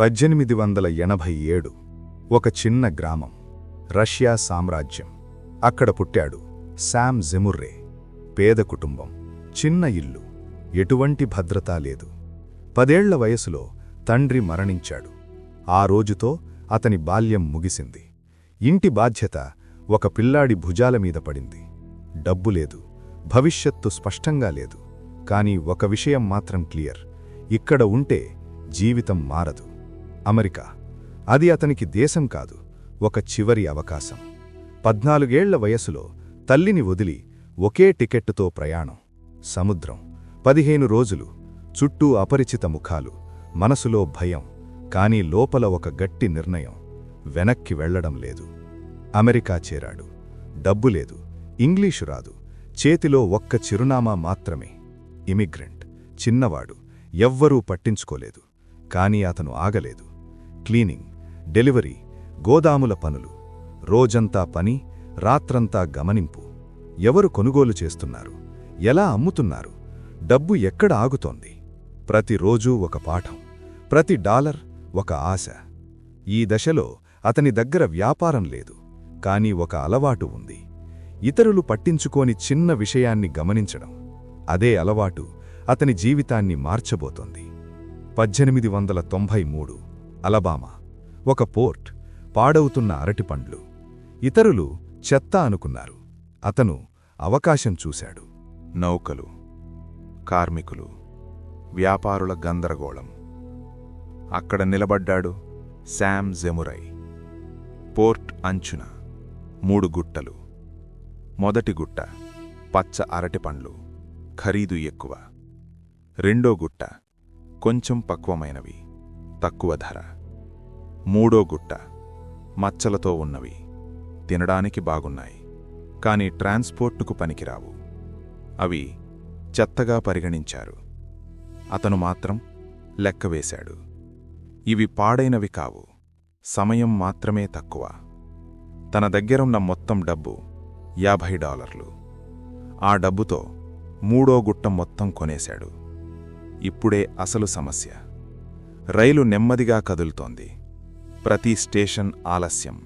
పద్దెనిమిది వందల ఎనభై ఏడు. ఒక చిన్న గ్రామం. రష్యా సామ్రాజ్యం. అక్కడ పుట్టాడు శామ్ జెముర్రే. పేద కుటుంబం. చిన్న ఇల్లు. ఎటువంటి భద్రత లేదు. పదేళ్ళ వయసులో తండ్రి మరణించాడు. ఆ రోజుతో అతని బాల్యం ముగిసింది. ఇంటి బాధ్యత ఒక పిల్లాడి భుజాల మీద పడింది. డబ్బు లేదు. భవిష్యత్తు స్పష్టంగా లేదు. కాని ఒక విషయం మాత్రం క్లియర్. ఇక్కడ ఉంటే జీవితం మారదు. అమెరికా. అది అతనికి దేశం కాదు ఒక చివరి అవకాశం. పద్నాలుగేళ్ళ వయసులో తల్లిని వదిలి ఒకే టికెట్టుతో ప్రయాణం. సముద్రం పదిహేను రోజులు చుట్టూ అపరిచిత ముఖాలు మనసులో భయం కాని లోపల ఒక గట్టి నిర్ణయం వెనక్కి వెళ్ళడం లేదు. అమెరికా చేరాడు. డబ్బు లేదు ఇంగ్లీషు రాదు చేతిలో ఒక్క చిరునామా మాత్రమే. ఇమిగ్రెంట్ చిన్నవాడు ఎవ్వరూ పట్టించుకోలేదు కాని అతను ఆగలేదు. క్లీనింగ్ డెలివరీ గోదాముల పనులు రోజంతా పని రాత్రంతా గమనింపు. ఎవరు కొనుగోలు చేస్తున్నారు? ఎలా అమ్ముతున్నారు? డబ్బు ఎక్కడ ఆగుతోంది? ప్రతిరోజూ ఒక పాఠం ప్రతి డాలర్ ఒక ఆశ. ఈ దశలో అతని దగ్గర వ్యాపారం లేదు కాని ఒక అలవాటు ఉంది. ఇతరులు పట్టించుకోని చిన్న విషయాన్ని గమనించడం అదే అలవాటు అతని జీవితాన్ని మార్చబోతోంది. పద్దెనిమిది వందల తొంభై మూడు అలబామా. ఒక పోర్ట్ పాడవుతున్న అరటిపండ్లు ఇతరులు చెత్త అనుకున్నారు. అతను అవకాశం చూశాడు. నౌకలు కార్మికులు వ్యాపారుల గందరగోళం. అక్కడ నిలబడ్డాడు శామ్ జెమురై. పోర్ట్ అంచున మూడు గుట్టలు. మొదటి గుట్ట పచ్చ అరటిపండ్లు ఖరీదు ఎక్కువ. రెండో గుట్ట కొంచెం పక్వమైనవి. తక్కువ ధర. మూడో గుట్ట. మచ్చలతో ఉన్నవి. తినడానికి బాగున్నాయి. కాని ట్రాన్స్పోర్టుకు పనికిరావు. అవి చెత్తగా పరిగణించారు. అతను మాత్రం లెక్కవేశాడు ఇవి పాడైనవి కావు. సమయం మాత్రమే తక్కువ. తన దగ్గరున్న మొత్తం డబ్బు యాభై డాలర్లు. ఆ డబ్బుతో మూడో గుట్ట మొత్తం కొనేశాడు. ఇప్పుడే అసలు సమస్య. రైలు నెమ్మదిగా కదులుతోంది. ప్రతి స్టేషన్ ఆలస్యం.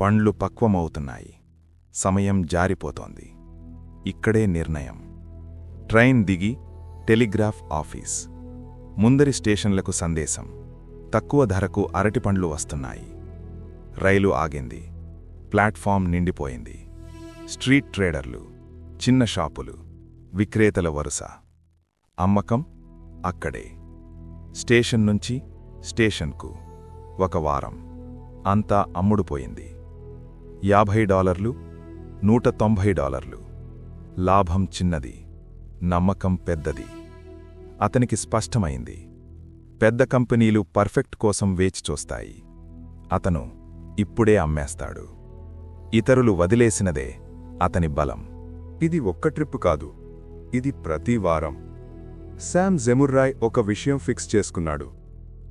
పండ్లు పక్వమవుతున్నాయి. సమయం జారిపోతోంది. ఇక్కడే నిర్ణయం. ట్రైన్ దిగి టెలిగ్రాఫ్ ఆఫీస్. ముందరి స్టేషన్లకు సందేశం. తక్కువ ధరకు అరటిపండ్లు వస్తున్నాయి. రైలు ఆగింది. ప్లాట్ఫామ్ నిండిపోయింది. స్ట్రీట్ ట్రేడర్లు చిన్న షాపులు విక్రేతల వరుస. అమ్మకం అక్కడే. స్టేషన్ నుంచి స్టేషన్కు ఒక వారం. అంతా అమ్ముడుపోయింది. యాభై డాలర్లు నూట తొంభై డాలర్లు. లాభం చిన్నది నమ్మకం పెద్దది. అతనికి స్పష్టమైంది. పెద్ద కంపెనీలు పర్ఫెక్ట్ కోసం వేచి చూస్తాయి. అతను ఇప్పుడే అమ్మేస్తాడు. ఇతరులు వదిలేసినదే అతని బలం. ఇది ఒక్క ట్రిప్ కాదు. ఇది ప్రతి వారం. శామ్ జెముర్రాయ్ ఒక విషయం ఫిక్స్ చేసుకున్నాడు.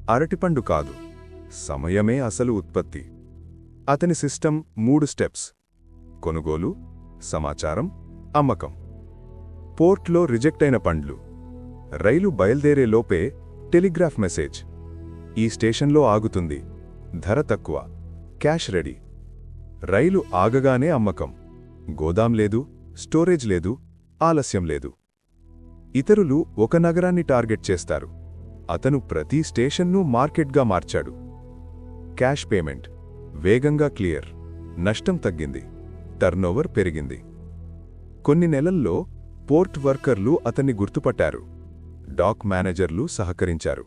అరటిపండు కాదు. సమయమే అసలు ఉత్పత్తి. అతని సిస్టమ్ మూడు స్టెప్స్. కొనుగోలు సమాచారం అమ్మకం. పోర్ట్లో రిజెక్ట్ అయిన పండ్లు. రైలు బయల్దేరే లోపే టెలిగ్రాఫ్ మెసేజ్. ఈ స్టేషన్లో ఆగుతుంది. ధర తక్కువ. Cash ready. రైలు ఆగగానే అమ్మకం. గోదాం లేదు స్టోరేజ్ లేదు ఆలస్యం లేదు. ఇతరులు ఒక నగరాన్ని టార్గెట్ చేస్తారు. అతను ప్రతి స్టేషన్ను మార్కెట్గా మార్చాడు. Cash payment. వేగంగా క్లియర్. నష్టం తగ్గింది. టర్నోవర్ పెరిగింది. కొన్ని నెలల్లో పోర్ట్ వర్కర్లు అతన్ని గుర్తుపట్టారు. డాక్ మేనేజర్లు సహకరించారు.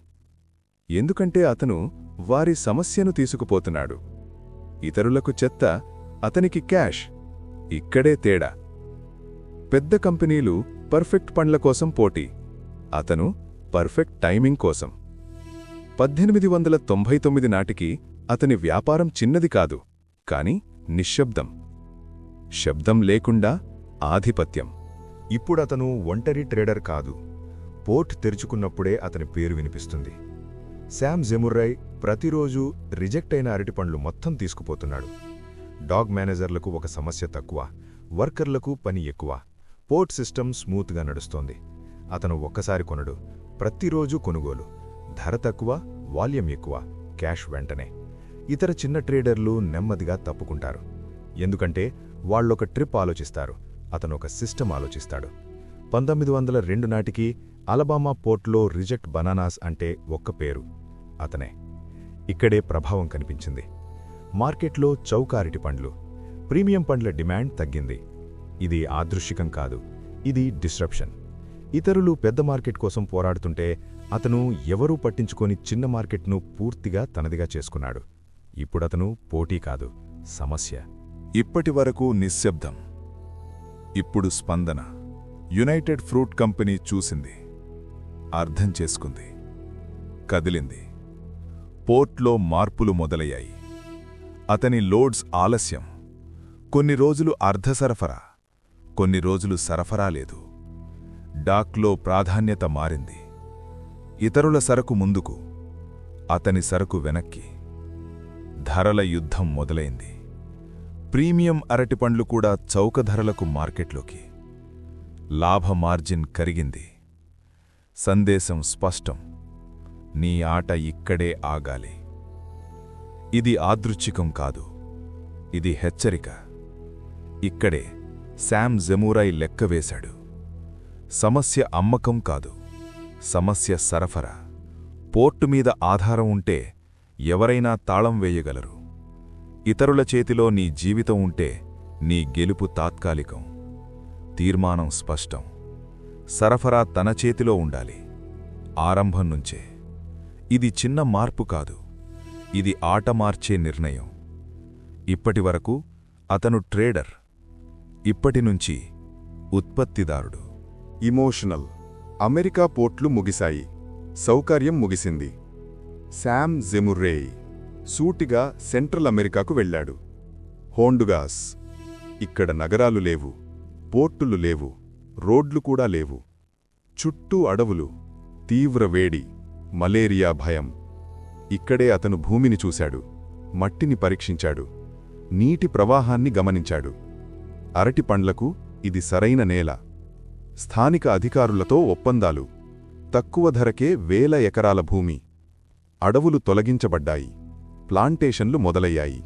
ఎందుకంటే అతను వారి సమస్యను తీసుకుపోతున్నాడు. ఇతరులకు చెత్త అతనికి క్యాష్. ఇక్కడే తేడా. పెద్ద కంపెనీలు పర్ఫెక్ట్ పండ్ల కోసం పోటీ. అతను పర్ఫెక్ట్ టైమింగ్ కోసం. పద్దెనిమిది వందల తొంభై తొమ్మిది నాటికి అతని వ్యాపారం చిన్నది కాదు కాని నిశ్శబ్దం. శబ్దం లేకుండా ఆధిపత్యం. ఇప్పుడతను ఒంటరి ట్రేడర్ కాదు. పోర్ట్ తెరుచుకున్నప్పుడే అతని పేరు వినిపిస్తుంది. శామ్ జెముర్రై ప్రతిరోజూ రిజెక్ట్ అయిన అరటిపండ్లు మొత్తం తీసుకుపోతున్నాడు. డాగ్ మేనేజర్లకు ఒక సమస్య తక్కువ వర్కర్లకు పని ఎక్కువ. పోర్ట్ సిస్టమ్ స్మూత్గా నడుస్తోంది. అతను ఒక్కసారి కొనడు. ప్రతిరోజు కొనుగోలు. ధర తక్కువ వాల్యూమ్ ఎక్కువ క్యాష్ వెంటనే. ఇతర చిన్న ట్రేడర్లు నెమ్మదిగా తప్పుకుంటారు. ఎందుకంటే వాళ్ళొక ట్రిప్ ఆలోచిస్తారు. అతను ఒక సిస్టమ్ ఆలోచిస్తాడు. పంతొమ్మిది వందల రెండు నాటికి అలబామా పోర్ట్లో రిజెక్ట్ బనానాస్ అంటే ఒక్క పేరు. అతనే. ఇక్కడే ప్రభావం కనిపించింది. మార్కెట్లో చౌకారిటి పండ్లు. ప్రీమియం పండ్ల డిమాండ్ తగ్గింది. ఇది ఆదృశ్యకం కాదు. ఇది డిస్రప్షన్ ఇతరులు పెద్ద మార్కెట్ కోసం పోరాడుతుంటే అతను ఎవరూ పట్టించుకొని చిన్న మార్కెట్ను పూర్తిగా తనదిగా చేసుకున్నాడు. ఇప్పుడతను పోటీ కాదు సమస్య. ఇప్పటి వరకు నిశ్శబ్దం ఇప్పుడు స్పందన. యునైటెడ్ ఫ్రూట్ కంపెనీ చూసింది అర్థం చేసుకుంది కదిలింది. పోర్ట్లో మార్పులు మొదలయ్యాయి. అతని లోడ్స్ ఆలస్యం. కొన్ని రోజులు అర్ధ సరఫరా. కొన్ని రోజులు సరఫరా లేదు. డాక్లో ప్రాధాన్యత మారింది. ఇతరుల సరకు ముందుకు అతని సరకు వెనక్కి. ధరల యుద్ధం మొదలైంది. ప్రీమియం అరటిపండ్లు కూడా చౌక ధరలకు మార్కెట్లోకి. లాభ మార్జిన్ కరిగింది. సందేశం స్పష్టం. నీ ఆట ఇక్కడే ఆగాలి. ఇది ఆదృచ్ఛికం కాదు. ఇది హెచ్చరిక. ఇక్కడే శామ్ జెమూరై లెక్కవేశాడు సమస్య అమ్మకం కాదు సమస్య సరఫరా. పోర్టు మీద ఆధారం ఉంటే ఎవరైనా తాళం వేయగలరు. ఇతరుల చేతిలో నీ జీవితం ఉంటే నీ గెలుపు తాత్కాలికం. తీర్మానం స్పష్టం. సరఫరా తన చేతిలో ఉండాలి. ఆరంభం నుంచే. ఇది చిన్న మార్పు కాదు. ఇది ఆట మార్చే నిర్ణయం. ఇప్పటివరకు అతను ట్రేడర్. ఇప్పటినుంచి ఉత్పత్తిదారుడు. ఇమోషనల్. అమెరికా పోర్ట్లు ముగిశాయి. సౌకర్యం ముగిసింది. శామ్ జెముర్రేయ్ సూటిగా సెంట్రల్ అమెరికాకు వెళ్ళాడు. హోండుగాస్ ఇక్కడ నగరాలు లేవు పోర్టులు లేవు రోడ్లు కూడా లేవు. చుట్టూ అడవులు తీవ్ర వేడి మలేరియా భయం. ఇక్కడే అతను భూమిని చూశాడు మట్టిని పరీక్షించాడు నీటి ప్రవాహాన్ని గమనించాడు. అరటి పండ్లకు ఇది సరైన నేల. స్థానిక అధికారులతో ఒప్పందాలు. తక్కువ ధరకే వేల ఎకరాల భూమి. అడవులు తొలగించబడ్డాయి. ప్లాంటేషన్లు మొదలయ్యాయి.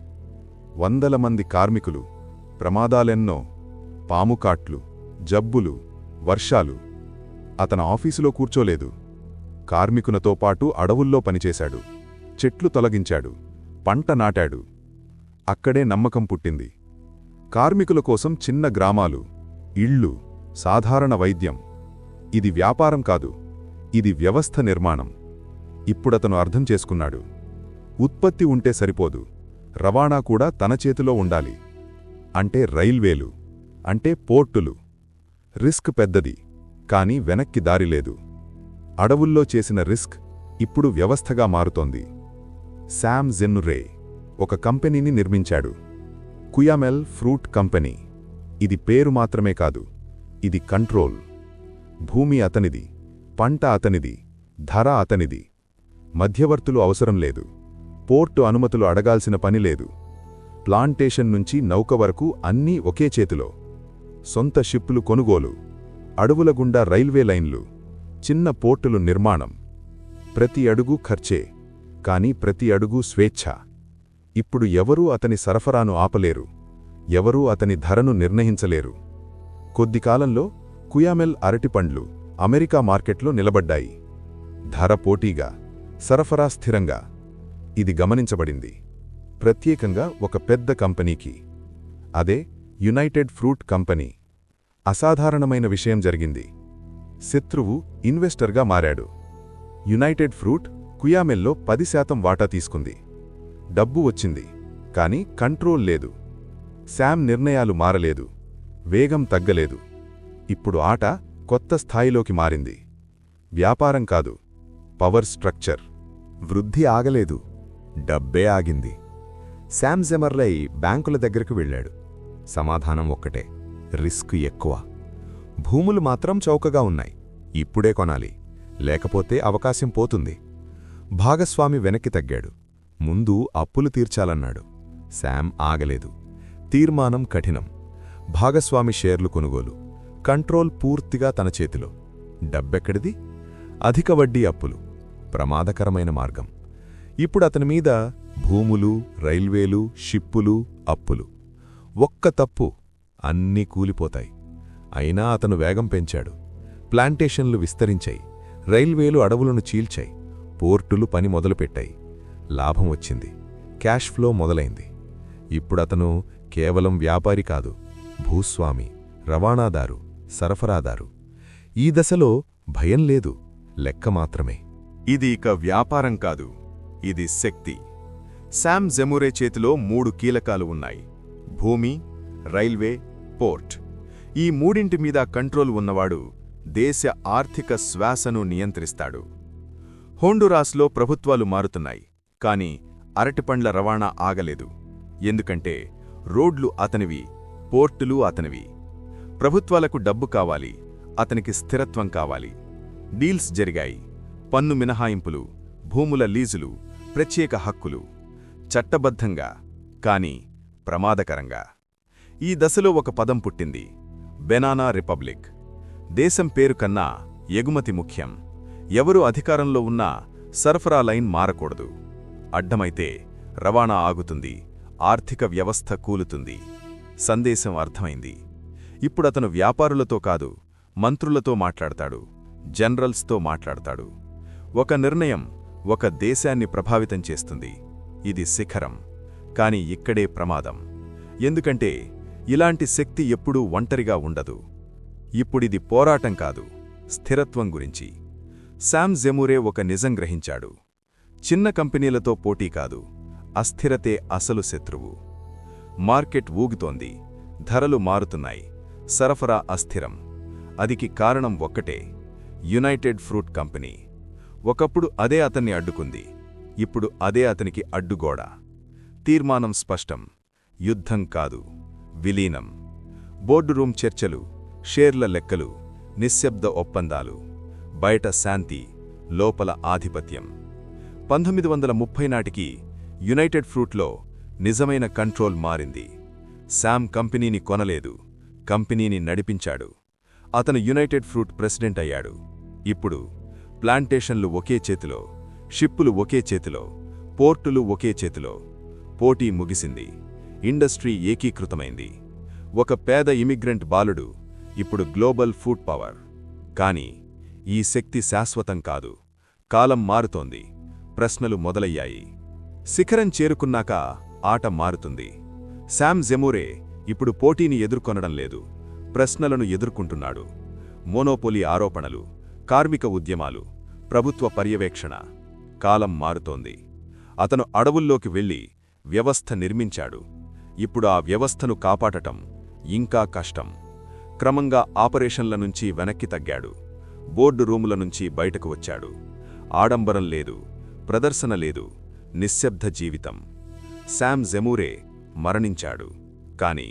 వందల మంది కార్మికులు ప్రమాదాలెన్నో. పాముకాట్లు జబ్బులు వర్షాలు. అతన ఆఫీసులో కూర్చోలేదు. కార్మికునతో పాటు అడవుల్లో పనిచేశాడు. చెట్లు తొలగించాడు. పంట నాటాడు. అక్కడే నమ్మకం పుట్టింది. కార్మికుల కోసం చిన్న గ్రామాలు ఇళ్ళు సాధారణ వైద్యం. ఇది వ్యాపారం కాదు ఇది వ్యవస్థ నిర్మాణం. ఇప్పుడతను అర్థం చేసుకున్నాడు. ఉత్పత్తి ఉంటే సరిపోదు రవాణా కూడా తన చేతిలో ఉండాలి. అంటే రైల్వేలు అంటే పోర్టులు. రిస్క్ పెద్దది కాని వెనక్కి దారిలేదు అడవుల్లో చేసిన రిస్క్ ఇప్పుడు వ్యవస్థగా మారుతోంది. శామ్ జెన్నురే ఒక కంపెనీని నిర్మించాడు. Cuyamel Fruit Company. ఇది పేరు మాత్రమే కాదు. ఇది కంట్రోల్. భూమి అతనిది. పంట అతనిది. ధర అతనిది. మధ్యవర్తులు అవసరం లేదు. పోర్టు అనుమతులు అడగాల్సిన పని లేదు. ప్లాంటేషన్ నుంచి నౌక వరకు అన్నీ ఒకే చేతిలో. సొంత షిప్పులు కొనుగోలు. అడవుల గుండా రైల్వే లైన్లు. చిన్న పోర్టులు నిర్మాణం. ప్రతి అడుగు ఖర్చే. కాని ప్రతి అడుగు స్వేచ్ఛ. ఇప్పుడు ఎవరూ అతని సరఫరాను ఆపలేరు. ఎవరూ అతని ధరను నిర్ణయించలేరు. కొద్ది కాలంలో కుయామెల్ అరటిపండ్లు అమెరికా మార్కెట్లో నిలబడ్డాయి. ధర పోటీగా సరఫరా స్థిరంగా. ఇది గమనించబడింది. ప్రత్యేకంగా ఒక పెద్ద కంపెనీకి. అదే యునైటెడ్ ఫ్రూట్ కంపెనీ. అసాధారణమైన విషయం జరిగింది. శత్రువు ఇన్వెస్టర్గా మారాడు. యునైటెడ్ ఫ్రూట్ కుయామెల్లో పది శాతం వాటా తీసుకుంది. డబ్బు వచ్చింది కాని కంట్రోల్ లేదు. శామ్ నిర్ణయాలు మారలేదు వేగం తగ్గలేదు. ఇప్పుడు ఆట కొత్త స్థాయిలోకి మారింది. వ్యాపారం కాదు పవర్ స్ట్రక్చర్. వృద్ధి ఆగలేదు డబ్బే ఆగింది. శామ్ జెమర్లై బ్యాంకుల దగ్గరకు వెళ్ళాడు. సమాధానం ఒక్కటే రిస్క్ ఎక్కువ. భూములు మాత్రం చౌకగా ఉన్నాయి ఇప్పుడే కొనాలి లేకపోతే అవకాశం పోతుంది. భాగస్వామి వెనక్కి తగ్గాడు. ముందు అప్పులు తీర్చాలన్నాడు. శామ్ ఆగలేదు. తీర్మానం కఠినం. భాగస్వామి షేర్లు కొనుగోలు. కంట్రోల్ పూర్తిగా తన చేతిలో. డబ్బెక్కడిది? అధిక వడ్డీ అప్పులు. ప్రమాదకరమైన మార్గం. ఇప్పుడు అతని మీద భూములు రైల్వేలు షిప్పులు అప్పులు. ఒక్క తప్పు అన్నీ కూలిపోతాయి. అయినా అతను వేగం పెంచాడు. ప్లాంటేషన్లు విస్తరించాయి. రైల్వేలు అడవులను చీల్చాయి. పోర్టులు పని మొదలుపెట్టాయి. లాభం వచ్చింది. క్యాష్ ఫ్లో మొదలైంది. ఇప్పుడతను కేవలం వ్యాపారి కాదు భూస్వామి రవాణాదారు సరఫరాదారు. ఈ దశలో భయం లేదు లెక్క మాత్రమే. ఇది ఇక వ్యాపారం కాదు ఇది శక్తి. శామ్ జెమురే చేతిలో మూడు కీలకాలు ఉన్నాయి. భూమి రైల్వే పోర్ట్. ఈ మూడింటి మీద కంట్రోల్ ఉన్నవాడు దేశ ఆర్థిక శ్వాసను నియంత్రిస్తాడు. హోండురాస్లో ప్రభుత్వాలు మారుతున్నాయి. కాని అరటిపండ్ల రవాణా ఆగలేదు. ఎందుకంటే రోడ్లు అతనివి పోర్టులు అతనివి. ప్రభుత్వాలకు డబ్బు కావాలి అతనికి స్థిరత్వం కావాలి. డీల్స్ జరిగాయి. పన్ను మినహాయింపులు భూముల లీజులు ప్రత్యేక హక్కులు. చట్టబద్ధంగా కాని ప్రమాదకరంగా. ఈ దశలో ఒక పదం పుట్టింది. Banana republic. దేశం పేరు కన్నా ఎగుమతి ముఖ్యం. ఎవరు అధికారంలో ఉన్నా సరఫరా లైన్ మారకూడదు. అడ్డమైతే రవాణా ఆగుతుంది ఆర్థిక వ్యవస్థ కూలుతుంది. సందేశం అర్థమైంది. ఇప్పుడతను వ్యాపారులతో కాదు మంత్రులతో మాట్లాడతాడు జనరల్స్తో మాట్లాడతాడు. ఒక నిర్ణయం ఒక దేశాన్ని ప్రభావితం చేస్తుంది. ఇది శిఖరం కాని ఇక్కడే ప్రమాదం. ఎందుకంటే ఇలాంటి శక్తి ఎప్పుడూ ఒంటరిగా ఉండదు. ఇప్పుడిది పోరాటం కాదు స్థిరత్వం గురించి. శామ్ జెమురే ఒక నిజం గ్రహించాడు. చిన్న కంపెనీలతో పోటీ కాదు అస్థిరతే అసలు శత్రువు. మార్కెట్ ఊగుతోంది ధరలు మారుతున్నాయి సరఫరా అస్థిరం. అదికి కారణం ఒక్కటే యునైటెడ్ ఫ్రూట్ కంపెనీ. ఒకప్పుడు అదే అతన్ని అడ్డుకుంది ఇప్పుడు అదే అతనికి అడ్డుగోడ. తీర్మానం స్పష్టం యుద్ధం కాదు విలీనం. బోర్డు రూమ్ చర్చలు షేర్ల లెక్కలు నిశ్శబ్ద ఒప్పందాలు బయట శాంతి లోపల ఆధిపత్యం. పంతొమ్మిది వందల ముప్పై నాటికి యునైటెడ్ ఫ్రూట్లో నిజమైన కంట్రోల్ మారింది. శామ్ కంపెనీని కొనలేదు కంపెనీని నడిపించాడు. అతను యునైటెడ్ ఫ్రూట్ ప్రెసిడెంట్ అయ్యాడు. ఇప్పుడు ప్లాంటేషన్లు ఒకే చేతిలో షిప్పులు ఒకే చేతిలో పోర్టులు ఒకే చేతిలో. పోటీ ముగిసింది. ఇండస్ట్రీ ఏకీకృతమైంది. ఒక పేద ఇమిగ్రెంట్ బాలుడు ఇప్పుడు గ్లోబల్ ఫుడ్ పవర్. కాని ఈ శక్తి శాశ్వతం కాదు. కాలం మారుతోంది. ప్రశ్నలు మొదలయ్యాయి. శిఖరం చేరుకున్నాక ఆట మారుతుంది. శామ్ జెమూరే ఇప్పుడు పోటీని ఎదుర్కొనడం లేదు. ప్రశ్నలను ఎదుర్కొంటున్నాడు. మోనోపోలి ఆరోపణలు కార్మిక ఉద్యమాలు ప్రభుత్వ పర్యవేక్షణ. కాలం మారుతోంది. అతను అడవుల్లోకి వెళ్ళి వ్యవస్థ నిర్మించాడు. ఇప్పుడు ఆ వ్యవస్థను కాపాడటం ఇంకా కష్టం. క్రమంగా ఆపరేషన్ల నుంచి వెనక్కి తగ్గాడు. బోర్డు రూముల నుంచి బయటకు వచ్చాడు. ఆడంబరం లేదు. ప్రదర్శన లేదు. నిశ్శబ్ద జీవితం. శామ్ జెమూరే మరణించాడు. కాని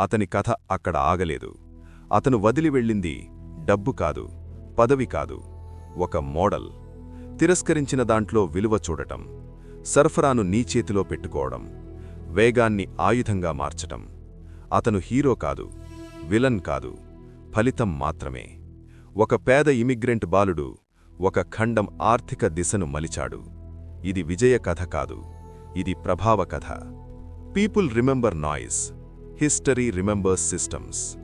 అతని కథ అక్కడ ఆగలేదు. అతను వదిలి వెళ్ళింది డబ్బు కాదు పదవి కాదు ఒక మోడల్. తిరస్కరించిన దాంట్లో విలువ చూడటం సరఫరాను నీ చేతిలో పెట్టుకోవడం వేగాన్ని ఆయుధంగా మార్చటం. అతను హీరో కాదు విలన్ కాదు ఫలితం మాత్రమే. ఒక పేద ఇమిగ్రెంట్ బాలుడు ఒక ఖండం ఆర్థిక దిశను మలిచాడు. ఇది విజయ కథ కాదు. ఇది ప్రభావ కథ. People remember noise history remembers systems